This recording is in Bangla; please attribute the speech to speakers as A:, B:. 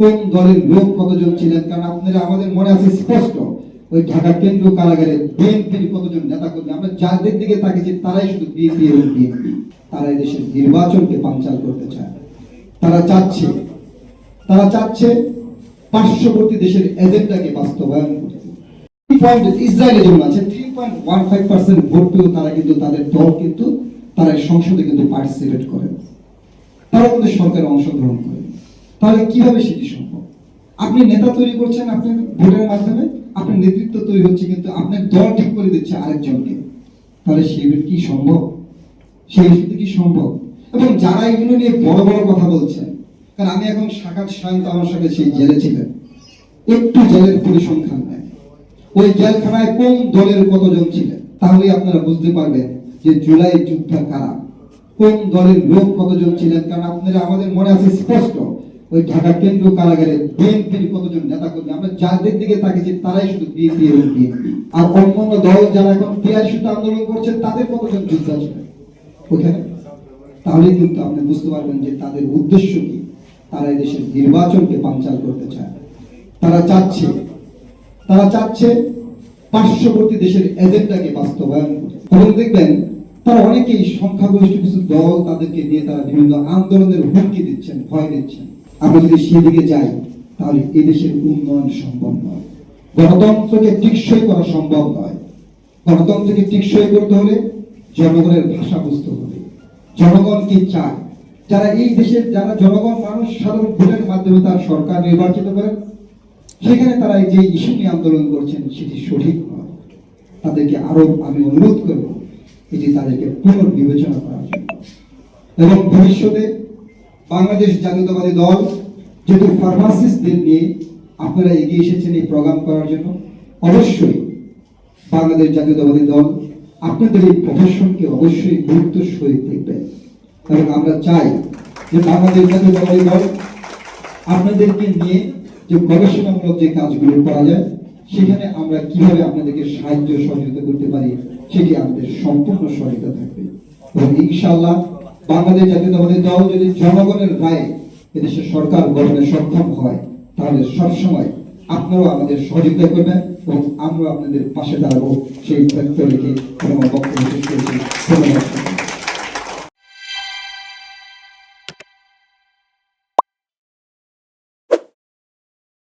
A: কোন দলের লোক কতজন ছিলেন? কারণ আপনারা আমাদের মনে আছে স্পষ্ট, ওই ঢাকা কেন্দ্র কারাগারে বিএনপির কতজন নেতা কর্মী আমরা যাদের দিকে তাকিয়েছি, তারাই শুধু বিএনপি এবং বিএনপি। তারা দেশের নির্বাচনকে পাঞ্চাল করতে চায়। তারা চাচ্ছে তারা চাচ্ছে পার্শ্ববর্তী দেশের এজেন্ডাকে বাস্তবায়ন করতে। পয়েন্ট ইসরায়েলের জন্য আছে three point one five percent vote পেয়েও তারা কিন্তু তাদের দল কিন্তু, তারা সংসদে কিন্তু পার্টিসিপেট করে। তারা কিন্তু সরকারে অংশগ্রহণ করে। তাহলে কীভাবে সেটি সম্ভব? আপনি নেতা তৈরি করছেন আপনার ভোটের মাধ্যমে, আপনার নেতৃত্ব তৈরি হচ্ছে, কিন্তু আপনার দল ঠিক করে দিচ্ছে আরেকজনকে। তাহলে সেগুলো কি সম্ভব? সেই বিষয়টি কি সম্ভব? এবং যারা এগুলো নিয়ে বড় বড় কথা বলছেন, কারণ আমি এখন সাকাত সায়ন্ত আমার সাথে সেই জেলে ছিলেন, একটু জেলের পরিসংখ্যান নেয়। ওই জেলখানায় কোন দলের কতজন ছিলেন? তাহলে আপনারা বুঝতে পারবেন যে জুলাই যুদ্ধ কারা, কোন দলের লোক কতজন ছিলেন, কারণ আপনারা আমাদের মনে আছে স্পষ্ট ওই ঢাকা কেন্দ্র কারাগারে বিএনপির কতজন নেতা কর্মী আমরা যাদের দিকে তাকিয়েছি, তারাই শুধু বিএনপি এবং বিএনপি। আর অন্যান্য দল যারা এখন টিআরসিতে আন্দোলন করছেন তাদের কতজন যোদ্ধা ছিলেন ওখানে? তাহলে কিন্তু আপনি বুঝতে পারবেন যে তাদের উদ্দেশ্য কি। তারা দেশের নির্বাচনকে পাঞ্চাল করতে চায়। তারা চাচ্ছে তারা চাচ্ছে পার্শ্ববর্তী দেশের এজেন্ডাকে বাস্তবায়ন এবং দেখবেন, তারা অনেকেই সংখ্যাগরিষ্ঠ কিছু দল তাদেরকে নিয়ে তারা বিভিন্ন আন্দোলনের হুমকি দিচ্ছেন, ভয় দিচ্ছেন। আমরা যদি সেদিকে যাই, তাহলে এই দেশের উন্নয়ন সম্ভব নয়। গণতন্ত্রকে টিকসই করা সম্ভব নয়। গণতন্ত্রকে টিকসই করতে হলে জনগণের ভাষা বুঝতে হবে। জনগণ কি চায়? যারা এই দেশের, যারা জনগণ, মানুষ সাধারণ ভোটের মাধ্যমে তার সরকার নির্বাচিত করেন, সেখানে তারা যে ইস্যু নিয়ে আন্দোলন করছেন, সেটি সঠিক নয়। তাদেরকে আরও আমি অনুরোধ করব, এটি তাদেরকে পুনর্বিবেচনা করার জন্য। এবং ভবিষ্যতে বাংলাদেশ জাতীয়তাবাদী দল, যেহেতু ফার্মাসিস্টদের নিয়ে আপনারা এগিয়ে এসেছেন এই প্রোগ্রাম করার জন্য, অবশ্যই বাংলাদেশ জাতীয়তাবাদী দল আপনাদের এই প্রফেশনকে অবশ্যই গুরুত্ব সহিত দেখবে। এবং আমরা চাই যে বাংলাদেশ জাতীয়তাবাদী দল আপনাদেরকে নিয়ে যে গবেষণামূলক যে কাজগুলো করা যায়, সেখানে আমরা কীভাবে আপনাদেরকে সাহায্য সহযোগিতা করতে পারি, সেটি আমাদের সম্পূর্ণ সহায়তা থাকবে। এবং ইনশাআল্লাহ বাংলাদেশ জাতীয়তাবাদী দল যদি জনগণের রায়ে এদেশের সরকার গঠনে সক্ষম হয়, তাহলে সবসময় আপনারাও আমাদের সহযোগিতা করবেন এবং আমরাও আপনাদের পাশে দাঁড়াবো। সেই তথ্য রেখে আমার বক্তব্য শেষ করেছি। ধন্যবাদ।